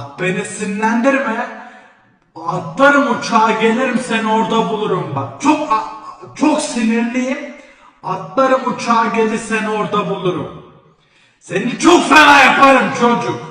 Ah beni sinirlendirme. Atlarım uçağa gelirim seni orada bulurum bak. Çok çok sinirliyim. Atlarım uçağa gelir seni orada bulurum. Seni çok fena yaparım çocuk.